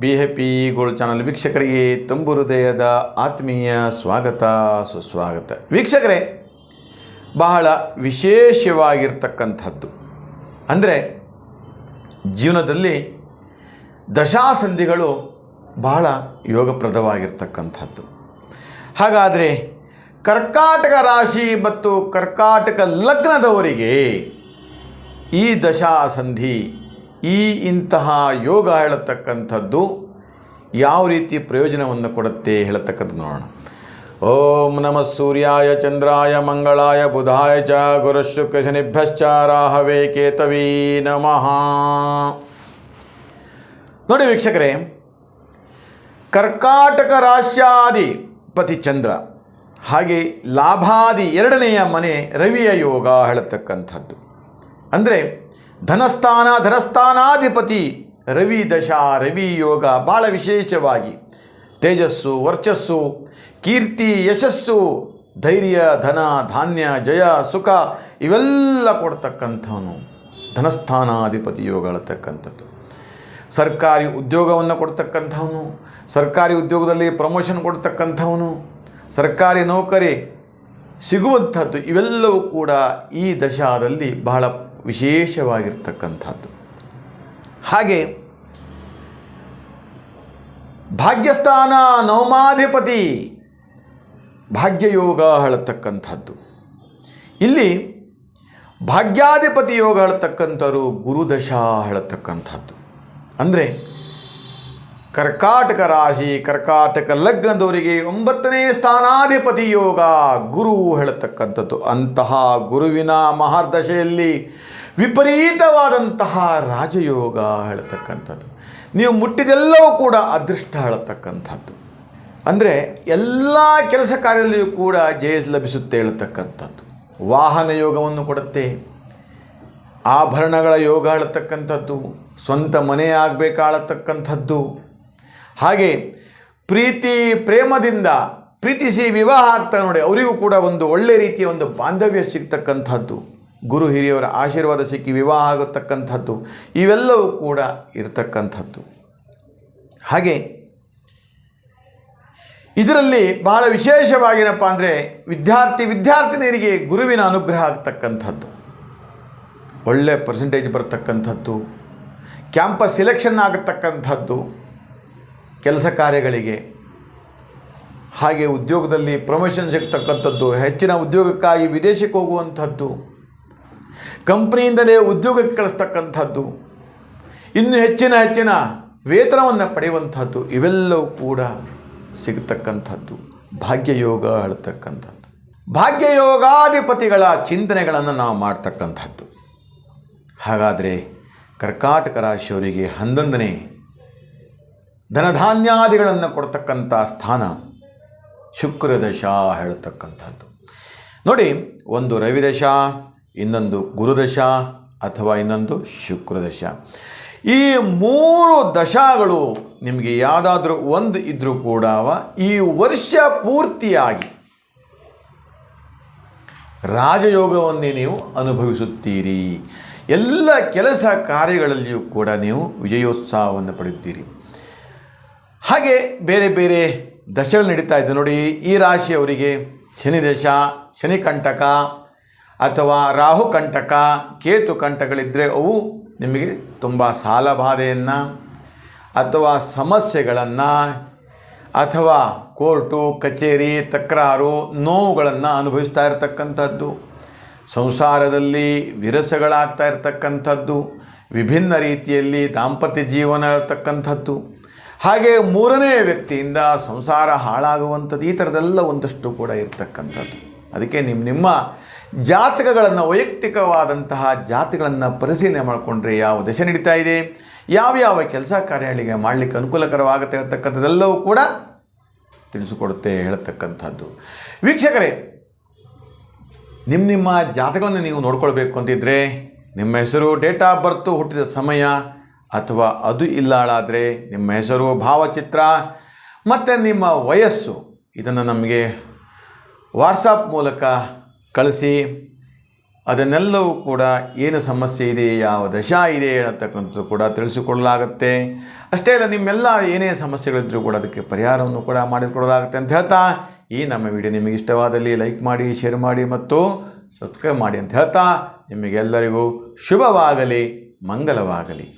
Be happy gold channel ವೀಕ್ಷಕರಿಗೆ ತುಂಬು ಹೃದಯದ ಆತ್ಮೀಯ ಸ್ವಾಗತ, ಸುಸ್ವಾಗತ. ವೀಕ್ಷಕರೇ, ಬಹಳ ವಿಶೇಷವಾಗಿರ್ತಕ್ಕಂಥದ್ದು. ಅಂದರೆ, ಜೀವನದಲ್ಲಿ ದಶಾಸಂಧಿಗಳು ಬಹಳ ಯೋಗಪ್ರದವಾಗಿರ್ತಕ್ಕಂಥದ್ದು. ಹಾಗಾದರೆ, ಕರ್ಕಾಟಕ ರಾಶಿ ಮತ್ತು ಕರ್ಕಾಟಕ ಲಗ್ನದವರಿಗೆ ಈ ದಶಾಸಂಧಿ ಈ ಇಂತಹ ಯೋಗ ಹೇಳತಕ್ಕಂಥದ್ದು ಯಾವ ರೀತಿ ಪ್ರಯೋಜನವನ್ನು ಕೊಡುತ್ತೆ ಹೇಳತಕ್ಕದ್ದು ನೋಡೋಣ. ಓಂ ನಮಃ ಸೂರ್ಯಾಯ ಚಂದ್ರಾಯ ಮಂಗಳಾಯ ಬುಧಾಯ ಚ ಗುರುಶುಕ್ರ ಶನಿಭ್ಯಶ್ಚ ಕೇತವೀ ನಮಃ. ನೋಡಿ ವೀಕ್ಷಕರೇ, ಕರ್ಕಾಟಕ ರಾಶ್ಯಾದಿ ಪತಿ ಚಂದ್ರ ಹಾಗೆ ಲಾಭಾದಿ ಎರಡನೆಯ ಮನೆ ರವಿಯ ಯೋಗ ಹೇಳತಕ್ಕಂಥದ್ದು. ಅಂದರೆ ಧನಸ್ಥಾನ, ಧನಸ್ಥಾನಾಧಿಪತಿ. ರವಿ ದಶಾ, ರವಿ ಯೋಗ ಭಾಳ ವಿಶೇಷವಾಗಿ. ತೇಜಸ್ಸು, ವರ್ಚಸ್ಸು, ಕೀರ್ತಿ, ಯಶಸ್ಸು, ಧೈರ್ಯ, ಧನ, ಧಾನ್ಯ, ಜಯ, ಸುಖ, ಇವೆಲ್ಲ ಕೊಡ್ತಕ್ಕಂಥವನು ಧನಸ್ಥಾನಾಧಿಪತಿ ಯೋಗ ಹೇಳ್ತಕ್ಕಂಥದ್ದು ಸರ್ಕಾರಿ ಉದ್ಯೋಗವನ್ನು ಕೊಡ್ತಕ್ಕಂಥವನು, ಸರ್ಕಾರಿ ಉದ್ಯೋಗದಲ್ಲಿ ಪ್ರಮೋಷನ್ ಕೊಡ್ತಕ್ಕಂಥವನು, ಸರ್ಕಾರಿ ನೌಕರಿ ಸಿಗುವಂಥದ್ದು ಇವೆಲ್ಲವೂ ಕೂಡ ಈ ದಶಾದಲ್ಲಿ ಬಹಳ ವಿಶೇಷವಾಗಿರ್ತಕ್ಕಂಥದ್ದು. ಹಾಗೆ ಭಾಗ್ಯಸ್ಥಾನ ನವಮಾಧಿಪತಿ ಭಾಗ್ಯಯೋಗ ಹೇಳತಕ್ಕಂಥದ್ದು. ಇಲ್ಲಿ ಭಾಗ್ಯಾಧಿಪತಿ ಯೋಗ ಹೇಳ್ತಕ್ಕಂಥವ್ರು ಗುರುದಶ ಹೇಳತಕ್ಕಂಥದ್ದು. ಅಂದರೆ ಕರ್ಕಾಟಕ ರಾಶಿ, ಕರ್ಕಾಟಕ ಲಗ್ನದವರಿಗೆ ಒಂಬತ್ತನೇ ಸ್ಥಾನಾಧಿಪತಿ ಯೋಗ ಗುರು ಹೇಳತಕ್ಕಂಥದ್ದು. ಅಂತಹ ಗುರುವಿನ ಮಹಾರ್ದಶೆಯಲ್ಲಿ ವಿಪರೀತವಾದಂತಹ ರಾಜಯೋಗ ಹೇಳತಕ್ಕಂಥದ್ದು. ನೀವು ಮುಟ್ಟಿದೆಲ್ಲವೂ ಕೂಡ ಅದೃಷ್ಟ ಹೇಳತಕ್ಕಂಥದ್ದು. ಅಂದರೆ ಎಲ್ಲ ಕೆಲಸ ಕಾರ್ಯದಲ್ಲಿಯೂ ಕೂಡ ಜಯಸ್ ಲಭಿಸುತ್ತೆ ಹೇಳತಕ್ಕಂಥದ್ದು. ವಾಹನ ಯೋಗವನ್ನು ಕೊಡುತ್ತೆ. ಆಭರಣಗಳ ಯೋಗ ಹೇಳತಕ್ಕಂಥದ್ದು. ಸ್ವಂತ ಮನೆ ಆಗಬೇಕಾಳತಕ್ಕಂಥದ್ದು. ಹಾಗೆ ಪ್ರೀತಿ, ಪ್ರೇಮದಿಂದ ಪ್ರೀತಿಸಿ ವಿವಾಹ ಆಗ್ತಾ ನೋಡಿ, ಅವರಿಗೂ ಕೂಡ ಒಂದು ಒಳ್ಳೆ ರೀತಿಯ ಒಂದು ಬಾಂಧವ್ಯ ಸಿಗ್ತಕ್ಕಂಥದ್ದು. ಗುರು ಹಿರಿಯವರ ಆಶೀರ್ವಾದ ಸಿಕ್ಕಿ ವಿವಾಹ ಆಗತಕ್ಕಂಥದ್ದು, ಇವೆಲ್ಲವೂ ಕೂಡ ಇರತಕ್ಕಂಥದ್ದು. ಹಾಗೆ ಇದರಲ್ಲಿ ಬಹಳ ವಿಶೇಷವಾಗಿನಪ್ಪ ಅಂದರೆ ವಿದ್ಯಾರ್ಥಿ ವಿದ್ಯಾರ್ಥಿನಿಯರಿಗೆ ಗುರುವಿನ ಅನುಗ್ರಹ ಆಗ್ತಕ್ಕಂಥದ್ದು. ಒಳ್ಳೆ ಪರ್ಸೆಂಟೇಜ್ ಬರ್ತಕ್ಕಂಥದ್ದು ಕ್ಯಾಂಪಸ್ ಸಿಲೆಕ್ಷನ್ ಆಗತಕ್ಕಂಥದ್ದು, ಕೆಲಸ ಕಾರ್ಯಗಳಿಗೆ. ಹಾಗೆ ಉದ್ಯೋಗದಲ್ಲಿ ಪ್ರಮೋಷನ್ ಸಿಗ್ತಕ್ಕಂಥದ್ದು, ಹೆಚ್ಚಿನ ಉದ್ಯೋಗಕ್ಕಾಗಿ ವಿದೇಶಕ್ಕೆ ಹೋಗುವಂಥದ್ದು. ಕಂಪ್ನಿಯಿಂದಲೇ ಉದ್ಯೋಗಕ್ಕೆ ಕಳಿಸ್ತಕ್ಕಂಥದ್ದು. ಇನ್ನು ಹೆಚ್ಚಿನ ಹೆಚ್ಚಿನ ವೇತನವನ್ನು ಪಡೆಯುವಂಥದ್ದು ಇವೆಲ್ಲವೂ ಕೂಡ ಸಿಗ್ತಕ್ಕಂಥದ್ದು. ಭಾಗ್ಯಯೋಗ ಹೇಳ್ತಕ್ಕಂಥದ್ದು. ಭಾಗ್ಯಯೋಗಾಧಿಪತಿಗಳ ಚಿಂತನೆಗಳನ್ನು ನಾವು ಮಾಡ್ತಕ್ಕಂಥದ್ದು. ಹಾಗಾದರೆ ಕರ್ಕಾಟಕ ರಾಶಿಯವರಿಗೆ ಹನ್ನೊಂದನೇ ಧನಧಾನ್ಯಾದಿಗಳನ್ನು ಕೊಡ್ತಕ್ಕಂಥ ಸ್ಥಾನ ಶುಕ್ರದಶ ಹೇಳ್ತಕ್ಕಂಥದ್ದು. ನೋಡಿ, ಒಂದು ರವಿದಶ ಇನ್ನೊಂದು ಗುರುದಶ ಅಥವಾ ಇನ್ನೊಂದು ಶುಕ್ರದಶ. ಈ ಮೂರು ದಶಗಳು ನಿಮಗೆ ಯಾವುದಾದ್ರೂ ಒಂದು ಇದ್ದರೂ ಕೂಡ ಈ ವರ್ಷ ಪೂರ್ತಿಯಾಗಿ ರಾಜಯೋಗವನ್ನೇ ನೀವು ಅನುಭವಿಸುತ್ತೀರಿ. ಎಲ್ಲ ಕೆಲಸ ಕಾರ್ಯಗಳಲ್ಲಿಯೂ ಕೂಡ ನೀವು ವಿಜಯೋತ್ಸಾಹವನ್ನು ಪಡೆಯುತ್ತೀರಿ. ಹಾಗೆ ಬೇರೆ ಬೇರೆ ದಶೆಗಳು ನಡೀತಾ ಇದೆ ನೋಡಿ ಈ ರಾಶಿಯವರಿಗೆ ಶನಿ ದಶ ಶನಿ ಅಥವಾ ರಾಹು ಕಂಟಕ, ಕೇತು ಕಂಟಕಗಳಿದ್ದರೆ ಅವು ನಿಮಗೆ ತುಂಬ ಸಾಲಬಾಧೆಯನ್ನು ಅಥವಾ ಸಮಸ್ಯೆಗಳನ್ನು ಅಥವಾ ಕೋರ್ಟು, ಕಚೇರಿ, ತಕರಾರು, ನೋವುಗಳನ್ನು ಅನುಭವಿಸ್ತಾ ಇರತಕ್ಕಂಥದ್ದು. ಸಂಸಾರದಲ್ಲಿ ವಿರಸಗಳಾಗ್ತಾ ಇರತಕ್ಕಂಥದ್ದು. ವಿಭಿನ್ನ ರೀತಿಯಲ್ಲಿ ದಾಂಪತ್ಯ ಜೀವನ ಇರತಕ್ಕಂಥದ್ದು. ಹಾಗೆ ಮೂರನೇ ವ್ಯಕ್ತಿಯಿಂದ ಸಂಸಾರ ಹಾಳಾಗುವಂಥದ್ದು, ಈ ಥರದೆಲ್ಲ ಒಂದಷ್ಟು ಕೂಡ ಇರತಕ್ಕಂಥದ್ದು. ಅದಕ್ಕೆ ನಿಮ್ಮ ನಿಮ್ಮ ಜಾತಕಗಳನ್ನು, ವೈಯಕ್ತಿಕವಾದಂತಹ ಜಾತಿಗಳನ್ನು ಪರಿಶೀಲನೆ ಮಾಡಿಕೊಂಡ್ರೆ ಯಾವ ದಶೆ ನಡೀತಾ ಇದೆ? ಯಾವ್ಯಾವ ಕೆಲಸ ಕಾರ್ಯಗಳಿಗೆ ಮಾಡಲಿಕ್ಕೆ ಅನುಕೂಲಕರವಾಗುತ್ತೆ ಇರತಕ್ಕಂಥದ್ದೆಲ್ಲವೂ ಕೂಡ ತಿಳಿಸಿಕೊಡುತ್ತೆ ಹೇಳತಕ್ಕಂಥದ್ದು. ವೀಕ್ಷಕರೇ ನಿಮ್ಮ ನಿಮ್ಮ ಜಾತಕಗಳನ್ನು ನೀವು ನೋಡ್ಕೊಳ್ಬೇಕು ಅಂತಿದ್ದರೆ ನಿಮ್ಮ ಹೆಸರು, ಡೇಟ್ ಆಫ್ ಬರ್ತು, ಹುಟ್ಟಿದ ಸಮಯ ಅಥವಾ ಅದು ಇಲ್ಲಾಳಾದರೆ ನಿಮ್ಮ ಹೆಸರು, ಭಾವಚಿತ್ರ ಮತ್ತು ನಿಮ್ಮ ವಯಸ್ಸು ಇದನ್ನು ನಮಗೆ ವಾಟ್ಸಪ್ ಮೂಲಕ ಕಳಿಸಿ, ಅದನ್ನೆಲ್ಲವೂ ಕೂಡ ಏನು ಸಮಸ್ಯೆ ಇದೆ, ಯಾವ ದಶಾ ಇದೆ ಹೇಳತಕ್ಕಂಥದ್ದು ಕೂಡ ತಿಳಿಸಿಕೊಡಲಾಗುತ್ತೆ. ಅಷ್ಟೇ ಅಲ್ಲ, ನಿಮ್ಮೆಲ್ಲ ಏನೇ ಸಮಸ್ಯೆಗಳಿದ್ದರೂ ಕೂಡ ಅದಕ್ಕೆ ಪರಿಹಾರವನ್ನು ಕೂಡ ಮಾಡಿಕೊಡಲಾಗುತ್ತೆ ಅಂತ ಹೇಳ್ತಾ, ಈ ನಮ್ಮ ವಿಡಿಯೋ ನಿಮಗೆ ಇಷ್ಟವಾದಲ್ಲಿ ಲೈಕ್ ಮಾಡಿ, ಶೇರ್ ಮಾಡಿ ಮತ್ತು ಸಬ್ಸ್ಕ್ರೈಬ್ ಮಾಡಿ ಅಂತ ಹೇಳ್ತಾ, ನಿಮಗೆಲ್ಲರಿಗೂ ಶುಭವಾಗಲಿ, ಮಂಗಲವಾಗಲಿ.